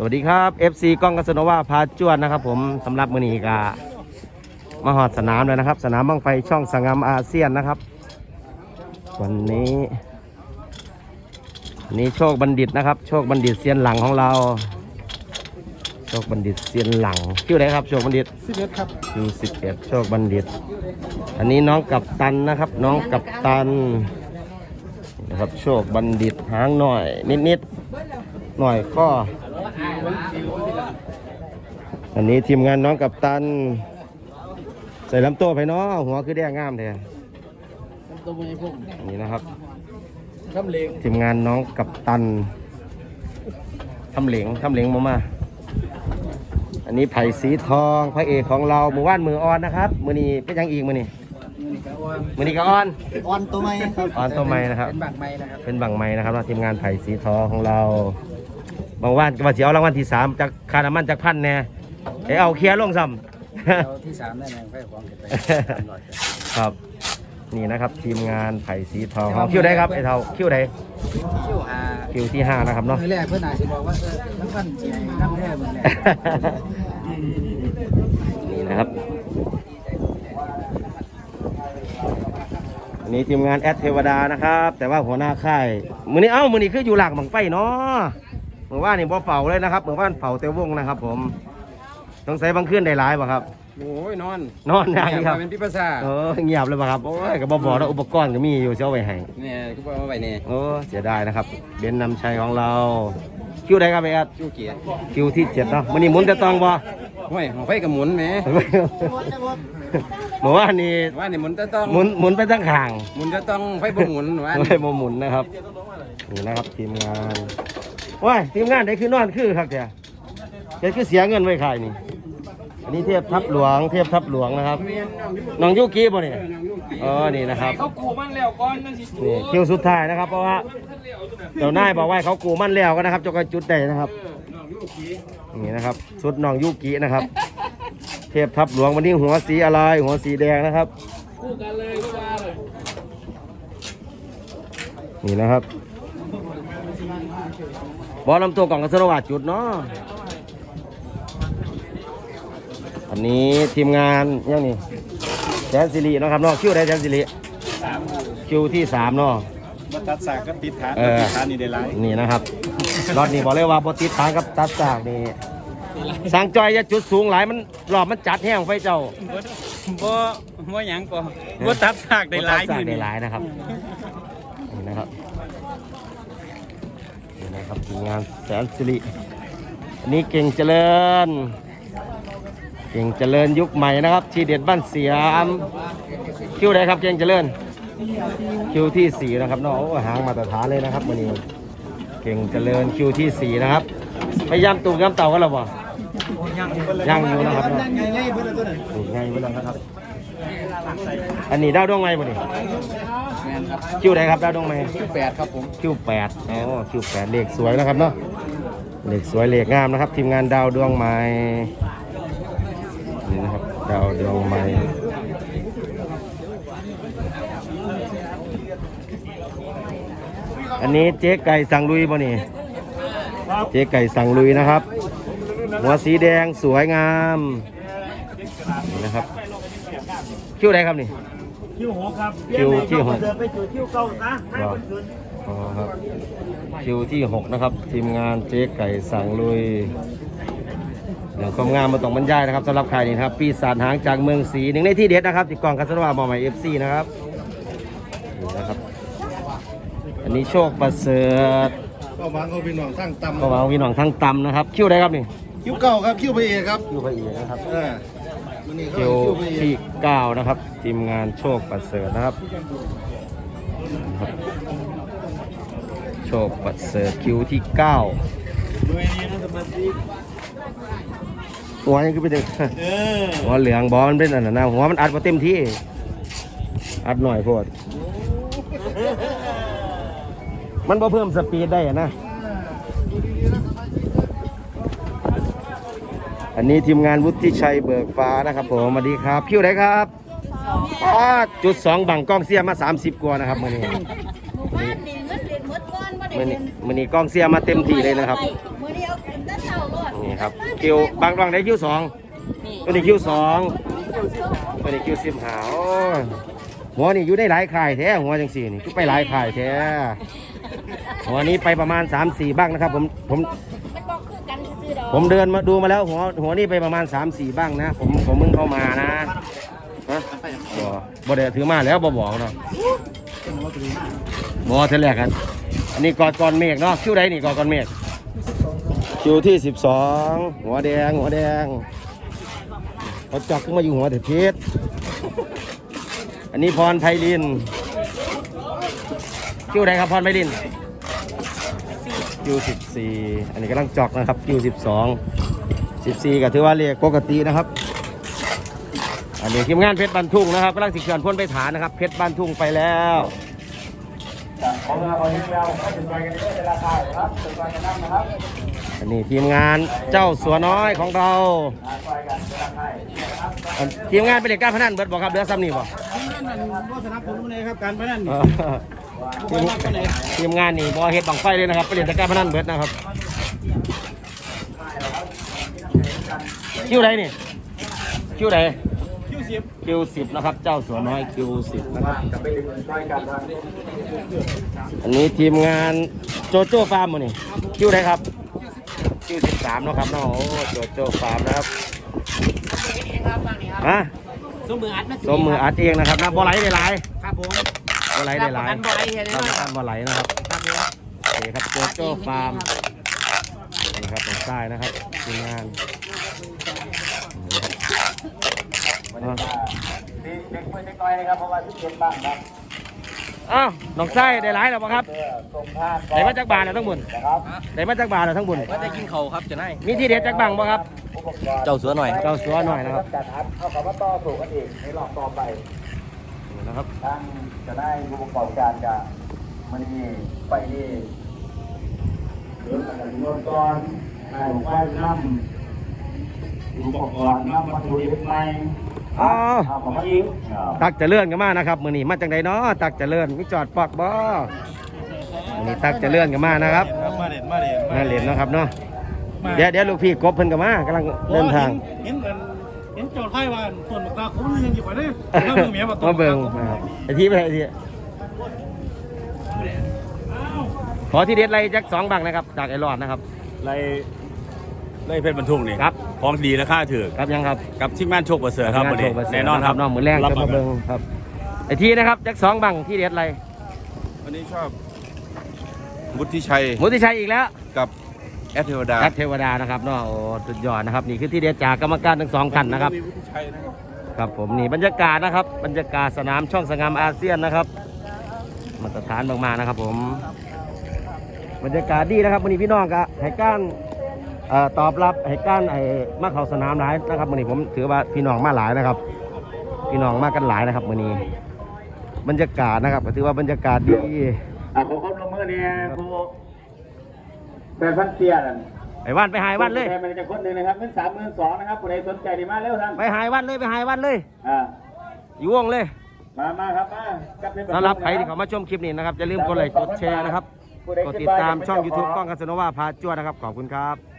สวัสดีครับ FC กล้องกัสโนวาพาจวนนะครับ ผมสำหรับมือนีกามาหอดสนามแล้วนะครับ สนามบังไฟช่องสังงามอาเซียนนะครับ วันนี้วันนี้โชคบัณฑิตนะครับ โชคบัณฑิตเซียนหลังของเรา โชคบัณฑิตเซียนหลังชื่ออะไรครับ โชคบัณฑิตสิบเอ็ดครับคิวสิบเอ็ดโชคบัณฑิต อันนี้น้องกับตันนะครับ น้องกับตันนะครับโชคบัณฑิตหางหน่อยนิดๆหน่อยข้ ออันนี้ทีมงานน้องกับตัน ใส่ลำตัวไปเนาะหัวคือแดงงามแท้ตัวมือพวกอันนี้นะครับทำเลงทีมงานน้องกับตันทำเหลงทำเหลงมามาอันนี้ไผ่สีทองพระเอกของเรามือว่านมือออนนะครับมือนี้เป็นยังอีกมือนี้นี่ก็อ้อนมือนี้ก็ออนอ้อนตัวไม้ครับอ้อนตัวไม้นะครับเป็นบักไม้นะครับเป็นบังไม้นะครับทีมงานไผ่สีทองของเราบางว่านก็มาเสียเอารางวัลที่สามจากคาร์มันจากพันแน่ ไอเอาเคลียร์ลงซ้ำเราที่สามได้ไหมไฟของเก็บไปสามร้อยครับครับ นี่นะครับ ทีมงานไผ่สีทองของคิวได้ครับไอเท่าคิวได้คิวหาคิวที่ห้านะครับเนาะ มือแรกเพื่อนอาจจะบอกว่าเออทั้งวันจีน้ำแร่มือแรกนี่นะครับ อันนี้ทีมงานแอดเทวดานะครับ แต่ว่าหัวหน้าค่ายมือนี้เอ้ามือนี้คืออยู่หลักบังไฟเนาะเมื่อว่านนี่บ่เฝ้าเลยนะครับเมื่อว่านเฝ้าเตวงนะครับ ผม ต้องใส่บางคืนได้หลายป่ะครับ โอ้ยนอนนอนอย่างนี้ครับ เป็นพี่ภาษาเออเงียบเลยป่ะครับโอ้ยก็บ่บอกแล้วอุปกรณ์ก็มีอยู่เจ้าไว้ให้เนี่ยก็บอกว่าไปเนี่ยโอ้เสียดายนะครับเบนซ์นำชัยของเราคิวใดครับไอ้แอดคิวเกียร์คิวที่เจ็ดเนาะมือนี้หมุนจะต้องบ่ห้วยของไฟกับหมุนไหมเมื่อวานนี้ว่าเนี่ยหมุนจะต้องหมุนหมุนไปตั้งข้างหมุนจะต้องไฟบ่หมุนว่าไม่โมหมุนนะครับนี่นะครับทีมงานว้ายทีมงานได้คือนอนคือครับเจ้าเจ้าคือเสียเงินไว้ขายนี่ อันนี้เทพทับหลวง เทพทับหลวงนะครับน้องยุกี้ป่ะเนี่ยอ๋อนี่นะครับเขากูมันแล้วก่อนนั่นสินี่คิวสุดท้ายนะครับ เพราะว่าเจ้านายบอกว่าเขากูมั่นแล้วก็นะครับจะก็จุดได้นะครับนี่นะครับชุดน้องยุกินะครับ เทพทับหลวงวันนี้หัวสีอะไรหัวสีแดงนะครับคู่กันเลยก็มาเลยนี่นะครับบอลลำตัวกล่องกระสรวัสดจุดเนาะ อันนี้ทีมงานยังนี่แสนสิริเนาะครับเนาะคิวได้แสนสิริคิวที่สามเนาะมาตัดสากก็ติดฐานเออติดฐานนี่ได้หลายนี่นะครับรอดนี่บอกเลยว่าบติดทางกับตัดสากนี่สร้างจอยจะจุดสูงหลายมันรอบมันจัดแห้งไฟเจ้าบ่บ่หยังก็บ่ตัดสากได้หลายบ่ตัดสากมื้อได้นี้หลายนะครับนี่นะครับนี่นะครับทีมงานแสนสิริอันนี้เก่งเจริญ เก่งเจริญยุคใหม่นะครับ ทีเด็ดบ้านเสียม คิวใดครับเก่งเจริญ คิวที่สี่นะครับเนาะโอ้หางมาตรฐานเลยนะครับวันนี้เก่งเจริญคิวที่สี่นะครับพยายามตูกย้ำเต่ากันหรอบ่ยังอยู่นะครับเนาะง่ายๆเพื่อนตัวไหนตูกไงไปแล้วนะครับ อันนี้ดาวดวงไงบ่นี่แมนครับคิวใดครับดาวดวงไงคิวแปดครับผมคิวแปดอ๋อคิวแปดเลขสวยนะครับเนาะเลขสวยเลขงามนะครับ ทีมงานดาวดวงใหม่นี่นะครับ ดาวดวงใหม่อันนี้เจ๊ไก่สั่งลุยบ่นี่ เจ๊ไก่สั่งลุยนะครับ หัวสีแดงสวยงามนี่นะครับ คิวใดครับนี่ คิวหกครับคิวที่หก เดินไปจุดคิวเก่านะให้คนคืนอ๋อครับคิวที่6นะครับ ทีมงานเจ๊ไก่สั่งลุย เรื่องความงามมาต้องบรรยายนะครับสำหรับใครนี่นะครับ ปีศาจหางจากเมืองศรีหนึ่งในที่เด็ดนะครับที่กองคัสวาบอใหม่เอฟซีนะครับนี่นะครับ อันนี้โชคประเสริฐก็วางเขาพี่น้องตั้งตำก็วางวินหนองทั้งตำนะครับ คิวได้ครับนี่คิวเก่าครับคิวไปเอกครับคิวไปอีกนะครับเออมันนี่เขาคิวคิวไปเอที่ก9นะครับทีมงานโชคประเสริฐนะครับนะครับโชคประเสริฐคิวที่9ด้วยนี่นะสมาชิก หัวยังคือเป็นเด็กเออหัวเหลืองบอมันเป็นอันนั้นนะหัวมันอัดมาเต็มที่ อัดหน่อยโพดมันบ่เพิ่มสปีดได้อะนะ อันนี้ทีมงานวุฒิชัยเบิกฟ้านะครับผมสวัสดีครับคิวไหนครับอ๋อจุดสองบังกล้องเสียมา 30 กว่านะครับมื่อนี้หมู่บ้านนี่เงินเดือนหมดก้อนบ่ได้มื่อเดืนี้อนมื่อนี้กล้องเสียมาเต็มที่เลยนะครับ ครับคิวบางบางได้คิวสองตัวนี้คิวสองตัวนี้คิวสิบหาโอ้ยหัวนี่อยู่ได้หลายข่ายแท้หัวจังสี่นี่คือไปหลายข่ายแท้หัวนี้ไปประมาณ3 4บ้างนะครับ ผมผมมันบอกคือกันซื่อๆดอกผมเดินมาดูมาแล้วหัวหัวนี่ไปประมาณ3 4บ้างนะ ผมผมมึงเข้ามานะฮะบ่บ่ได้ถือมาแล้วบ่บอกเนาะบ่เท่าแรกกันอันนี้กอดก่อนเมฆเนาะคิวใดนี่กอดก่อนเมฆ คิวที่12หัวแดง หัวแดงเขาจักขึ้นมาอยู่หัวเด็ดเพชรอันนี้พรไพลินคิวใดครับพรไพลินคิว14อันนี้กำลังจอกนะครับคิว12 14ก็ถือว่าเรียกปกตินะครับ อันนี้ทีมงานเพชรบันทุ่งนะครับกำลังสิเขื่อนพ้นไปฐานนะครับ เพชรบันทุ่งไปแล้วของเราตอนนี้งกันน้ำนะครับ ทีมงานเจ้าสัวน้อยของเราอันทีมงานเป็นเด็กการพนันเบิดบอกครับเดือซ้ำนี่บอกก็สนับสนุนเลยครับการพนันเออทีมทีมงานนี่บอเฮ็ดบังไฟเลยนะครับไปเล่นแต่การพนันเบิดนะครับคิวใดนี่คิวใดคิวสิบคิวสิบนะครับ เจ้าสัวน้อยคิวสิบนะครับอันนี้ทีมงานโจโจ้ฟาร์มมั้นี่คิวใดครับ คิวสิบสามนาะครับเนาะโอ้โจโจ้ฟาร์มนะครับฮะสมมืออัดมาสมมืออัดเองนะครับนะบอไหลได้หลายครับผมบอไหลได้หลายรับประกันบ่ไหลเห็นไหมรับประกันบอไหลนะครับครับผมโอเคครับโจโจ้ฟาร์มนี่ครับของใต้นะครับทีมงานอ้าวน้ องไส้ได้หลายแล้วปะครับได้มาจากบานแล้วทั้งบุญได้มาจากบานแล้วทั้งบุญว่าจะกินเขาครับจะได้มีที่เด็ดจากบังปะครับ เจ้าสัวหน่อย เจ้าสัวหน่อยนะครับนะครับทั้งจะได้ผู้ประกอบการกับมันนี่ไปนี่เรื่องการเงินก่อนนายบอกว่าน้ำผู้ประกอบน้ำวัตถุดิบใหม่ อ๋อเอาของมาอีกตักเจะเลื่อนกันมานะครับมือนี้มาจากไหนเนาะตักเจะเลื่อนมิจอดปอกบ่มือนี้ตักเจะเลื่อนกันมานะครับมาเด่นมาเด่นน่าเล่นนะครับเนาะเดี๋ยวเดี๋ยวลูกพี่กบเพิ่นกันมากำลังเดินทางเห็นกันเห็นโจทย์ไพ่ว่าส่วนตาคุ้มยังอยู่กว่านี้มาเบิ่งนะครับไอที่ไปไอที่ขอที่เด็ดอะไรจักสองบังนะครับจากไอรอดนะครับไล่ ไล่เพชรบรรทุกนี่ครับ ของดีราคาถือครับยังครับกับทีมงานโชคประเสริฐครับงาวันโชนี้ว์ประเสริฐแน่นอนครับน้องมือแรงรับจะปมาระกันเบิ่งครับไอที่นะครับจักสองบังที่เด็ดอะไรวันนี้ชอบวุฒิชัยมุติชัยอีกแล้วกับแอดเทวดาแอดเทวดานะครับเนาะโอ้สุดยอดนะครับนี่คือที่เด็ดจากกรรมการทั้งสองท่านนะครับมีวุฒิชัยนะครับครับผมนี่บรรยากาศนะครับ บรรยากาศสนามช่องสงามอาเซียนนะครับมาตรฐานมากๆนะครับผม บรรยากาศดีนะครับวันนี้พี่น้องก็ให้การเอ่อ ตอบรับให้การไอ้มาเข้าสนามหลายนะครับวันนี้ผมถือว่าพี่น้องมาหลายนะครับ พี่น้องมากันหลายนะครับวันนี้ บรรยากาศนะครับก็ถือว่าบรรยากาศดีอะขอความร่วมมือเนี่ยครูเป็นพันเตียนไปวันไปหายวันเลยแทนมันจะคนหนึ่งนะครับเงินสามหมื่นสองนะครับผู้ใดสนใจดีมาเร็วท่านไปหายวันเลยไปหายวันเลยอ่าอยู่วงเลยมามาครับมากับเพชสำหรับใครที่เขามาชมคลิปนี้นะครับอย่าลืมกดไลค์กดแชร์นะครับกดติดตามช่อง YouTube กล้องกัสโนวาพาจวดนะครับ ขอบคุณครับ